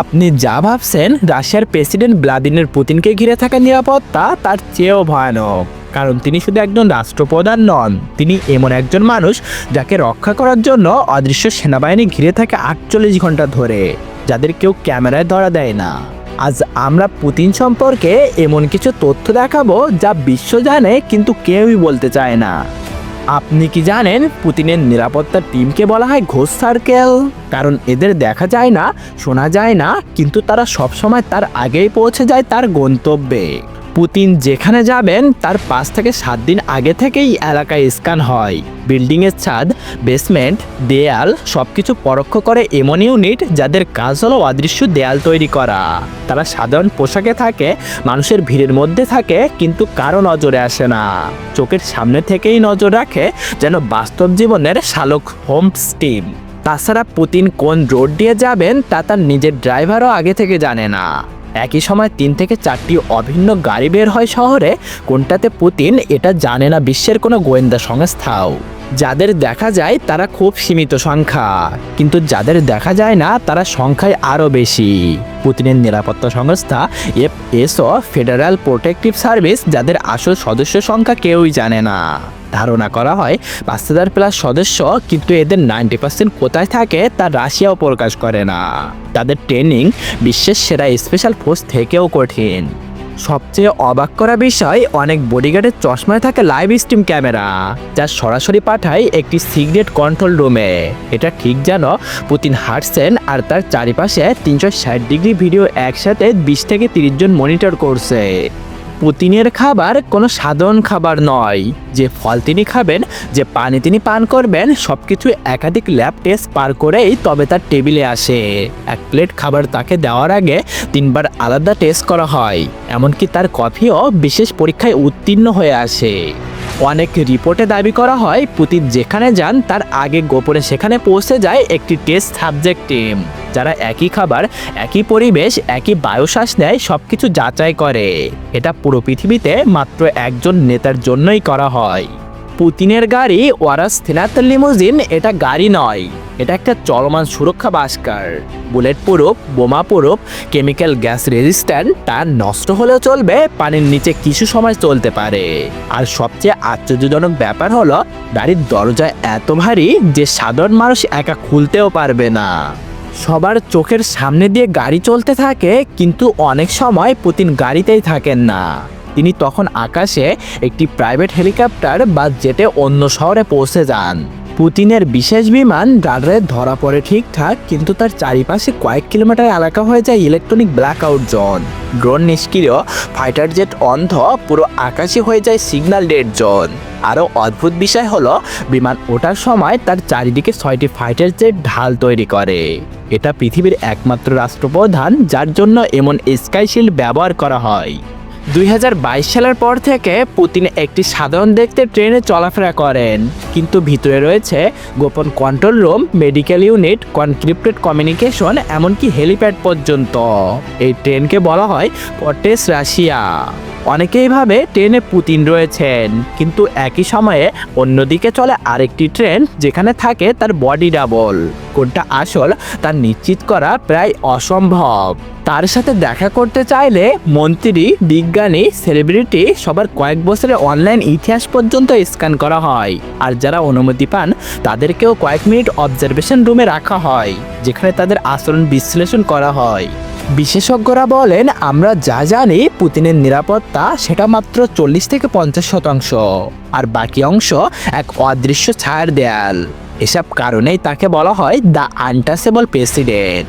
আপনি যা ভাবছেন রাশিয়ার প্রেসিডেন্ট ভ্লাদিমির পুতিনকে ঘিরে থাকা নিরাপত্তা তার চেয়েও ভয়ানক। কারণ তিনি শুধু একজন রাষ্ট্রপ্রধান নন, তিনি এমন একজন মানুষ যাকে রক্ষা করার জন্য অদৃশ্য সেনাবাহিনী ঘিরে থাকে আটচল্লিশ ঘণ্টা ধরে, যাদের কেউ ক্যামেরায় ধরা দেয় না। আজ আমরা পুতিন সম্পর্কে এমন কিছু তথ্য দেখাবো যা বিশ্ব জানে কিন্তু কেউই বলতে চায় না। আপনি কি জানেন পুতিনের নিরাপত্তা টিমকে বলা হয় ঘোষ সার্কেল? কারণ এদের দেখা যায় না, শোনা যায় না, কিন্তু তারা সবসময় তার আগেই পৌঁছে যায় তার গন্তব্যে। পুতিন যেখানে যাবেন, তার পাঁচ থেকে সাত দিন আগে থেকেই এলাকায় স্ক্যান হয়। বিল্ডিংয়ের ছাদ বেসমেন্ট দেয়াল সবকিছু পরোক্ষ করে এমন ইউনিট যাদের কাজ হলো অদৃশ্য দেয়াল তৈরি করা। তারা সাধারণ পোশাকে থাকে, মানুষের ভিড়ের মধ্যে থাকে, কিন্তু কারও নজরে আসে না। চোখের সামনে থেকেই নজর রাখে যেন বাস্তব জীবনের শালক হোমস টিম। তাছাড়া পুতিন কোন রোড দিয়ে যাবেন তা তার নিজের ড্রাইভারও আগে থেকে জানে না। একই সময় তিন থেকে চারটি অভিন্ন গাড়ি বের হয় শহরে, কোনটাতে পুতিন এটা জানে না বিশ্বের কোনো গোয়েন্দা সংস্থাও। যাদের দেখা যায় তারা খুব সীমিত সংখ্যা। কিন্তু যাদের দেখা যায় না, তারা সংখ্যায় আরও বেশি। পুতিনের নিরাপত্তা সংস্থা এফএসও ফেডারেল প্রোটেক্টিভ সার্ভিস যাদের আসল সদস্য সংখ্যা কেউই জানে না। ধারণা করা হয়, পাঁচ হাজার প্লাস সদস্য, কিন্তু এদের নাইনটি পার্সেন্ট কোথায় থাকে, তা রাশিয়াও প্রকাশ করে না। তাদের ট্রেনিং বিশ্বের সেরা স্পেশাল ফোর্স থেকেও কঠিন। সবচেয়ে অবাক করা বিষয়, অনেক বডিগার্ডের চশমায় থাকে লাইভ স্ট্রিম ক্যামেরা যা সরাসরি পাঠায় একটি সিগারেট কন্ট্রোল রুমে এটা ঠিক যেন পুতিন হাঁটছেন আর তার চারিপাশে তিনশো ষাট ডিগ্রি ভিডিও একসাথে বিশ থেকে তিরিশ জন মনিটর করছে। পুতিনের খাবার কোনো সাধারণ খাবার নয়। যে ফল তিনি খাবেন, যে পানি তিনি পান করবেন সব কিছু একাধিক ল্যাব টেস্ট পার করেই তবে তার টেবিলে আসে। এক প্লেট খাবার তাকে দেওয়ার আগে তিনবার আলাদা টেস্ট করা হয়, এমনকি তার কফিও বিশেষ পরীক্ষায় উত্তীর্ণ হয়ে আসে। অনেক রিপোর্টে দাবি করা হয়, পুতিন যেখানে যান, তার আগে গোপনে সেখানে পৌঁছে যায় একটি টেস্ট সাবজেক্ট টিম যারা একই খাবার, একই পরিবেশ, একই বায়ুশ্বাস নেয় সব কিছু যাচাই করে। এটা পুরো পৃথিবীতে মাত্র একজন নেতার জন্যই করা হয়। পুতিনের গাড়ি ওয়ারাস থিনাত লিমোজিন, এটা গাড়ি নয়। এটা একটা চলমান সুরক্ষা বাস্কার। বুলেট প্রুফ, বোমা প্রুফ, কেমিক্যাল গ্যাস রেজিস্ট্যান্ট, তা নষ্ট হলেও চলবে, পানির নিচে কিছু সময় চলতে পারে। আর সবচেয়ে আশ্চর্যজনক ব্যাপার হলো, গাড়ির দরজা এত ভারী যে সাধারণ মানুষ একা খুলতেও পারবে না। সবার চোখের সামনে দিয়ে গাড়ি চলতে থাকে, কিন্তু অনেক সময় পুতিন গাড়িতেই থাকেন না। তিনি তখন আকাশে একটি প্রাইভেট হেলিকপ্টার বা জেটে অন্য শহরে পৌঁছে যান। পুতিনের বিশেষ বিমান রাডারে ধরা পড়ে ঠিকঠাক, কিন্তু তার চারিপাশে কয়েক কিলোমিটার এলাকা হয়ে যায় ইলেকট্রনিক ব্ল্যাকআউট জোন ড্রোন নিষ্ক্রিয় ফাইটার জেট অন্ধ, পুরো আকাশে হয়ে যায় সিগন্যাল ডেড জোন আরও অদ্ভুত বিষয় হলো, বিমান ওঠার সময় তার চারিদিকে ছয়টি ফাইটার জেট ঢাল তৈরি করে। এটা পৃথিবীর একমাত্র রাষ্ট্রপ্রধান, যার জন্য এমন স্কাই শিল্ড ব্যবহার করা হয়। দুই হাজার বাইশ সালের পর থেকে পুতিন একটি সাধারণ দেখতে ট্রেনে চলাফেরা করেন। কিন্তু ভিতরে রয়েছে গোপন control room, medical unit, encrypted communication, এমনকি হেলিপ্যাড পর্যন্ত। এই ট্রেনকে বলা হয় পটেস রাশিয়া। অনেকেই ভাবে ট্রেনে পুতিন রয়েছেন, কিন্তু একই সময়ে অন্যদিকে চলে আরেকটি ট্রেন যেখানে থাকে তার বডি ডাবল। কোনটা আসল তা নিশ্চিত করা প্রায় অসম্ভব। তার সাথে দেখা করতে চাইলে মন্ত্রী, বিজ্ঞানী, সেলিব্রিটি সবার কয়েক বছরের অনলাইন ইতিহাস পর্যন্ত স্ক্যান করা হয়। আর যারা অনুমতি পান, তাদেরকেও কয়েক মিনিট অবজারভেশন রুমে রাখা হয়, যেখানে তাদের আচরণ বিশ্লেষণ করা হয়। বিশেষজ্ঞরা বলেন, আমরা যা জানি পুতিনের নিরাপত্তা সেটা মাত্র চল্লিশ থেকে পঞ্চাশ শতাংশ। আর বাকি অংশ এক অদৃশ্য ছায়ার দেয়াল। এসব কারণেই তাকে বলা হয় দ্য আনটাসেবল প্রেসিডেন্ট।